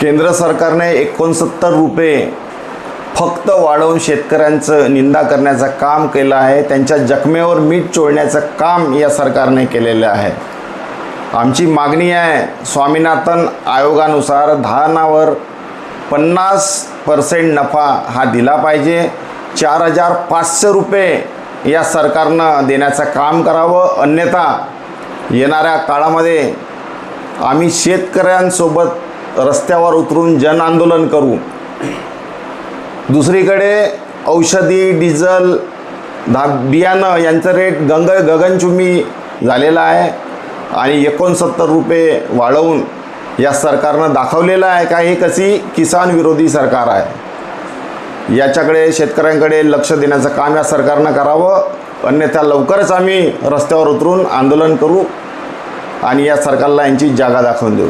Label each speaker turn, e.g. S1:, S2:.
S1: केंद्र सरकारने एकोणसत्तर रुपये फक्त वाढवून शेतकऱ्यांचं निंदा करण्याचं काम केलं आहे. त्यांच्या जखमेवर मीठ चोळण्याचं काम या सरकारने केलेलं आहे. आमची मागणी आहे स्वामीनाथन आयोगानुसार धानावर पन्नास पर्सेंट नफा हा दिला पाहिजे. चार हजार पाचशे रुपये या सरकारनं देण्याचं काम करावं. अन्यथा येणाऱ्या काळामध्ये आम्ही शेतकऱ्यांसोबत रस्त्यावर उतरून जन आंदोलन करू. दुसरीकडे औषधी डिझल धा बियाणं यांचं रेट गंग गगनचुंबी झालेलं आहे. आणि एकोणसत्तर रुपये वाढवून या सरकारनं दाखवलेलं आहे का? हे कशी किसान विरोधी सरकार आहे? याच्याकडे शेतकऱ्यांकडे लक्ष देण्याचं काम या सरकारनं करावं. अन्यथा लवकरच आम्ही रस्त्यावर उतरून आंदोलन करू आणि या सरकारला यांची जागा दाखवून देऊ.